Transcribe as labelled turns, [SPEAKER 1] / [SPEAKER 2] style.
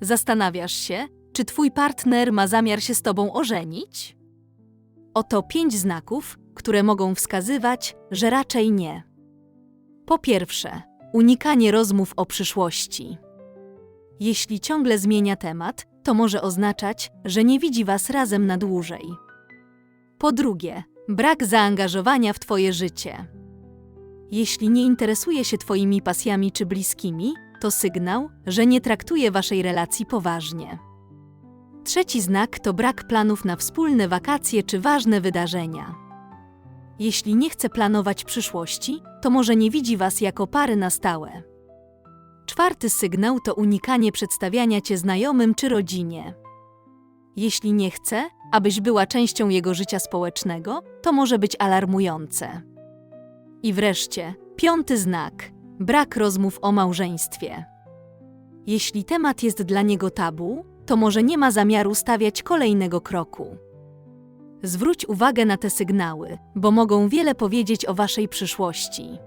[SPEAKER 1] Zastanawiasz się, czy twój partner ma zamiar się z tobą ożenić? Oto pięć znaków, które mogą wskazywać, że raczej nie. Po pierwsze, unikanie rozmów o przyszłości. Jeśli ciągle zmienia temat, to może oznaczać, że nie widzi was razem na dłużej. Po drugie, brak zaangażowania w Twoje życie. Jeśli nie interesuje się Twoimi pasjami czy bliskimi, to sygnał, że nie traktuje Waszej relacji poważnie. Trzeci znak to brak planów na wspólne wakacje czy ważne wydarzenia. Jeśli nie chce planować przyszłości, to może nie widzi Was jako pary na stałe. Czwarty sygnał to unikanie przedstawiania Cię znajomym czy rodzinie. Jeśli nie chce, abyś była częścią jego życia społecznego, to może być alarmujące. I wreszcie, piąty znak brak rozmów o małżeństwie. Jeśli temat jest dla niego tabu, to może nie ma zamiaru stawiać kolejnego kroku. Zwróć uwagę na te sygnały, bo mogą wiele powiedzieć o waszej przyszłości.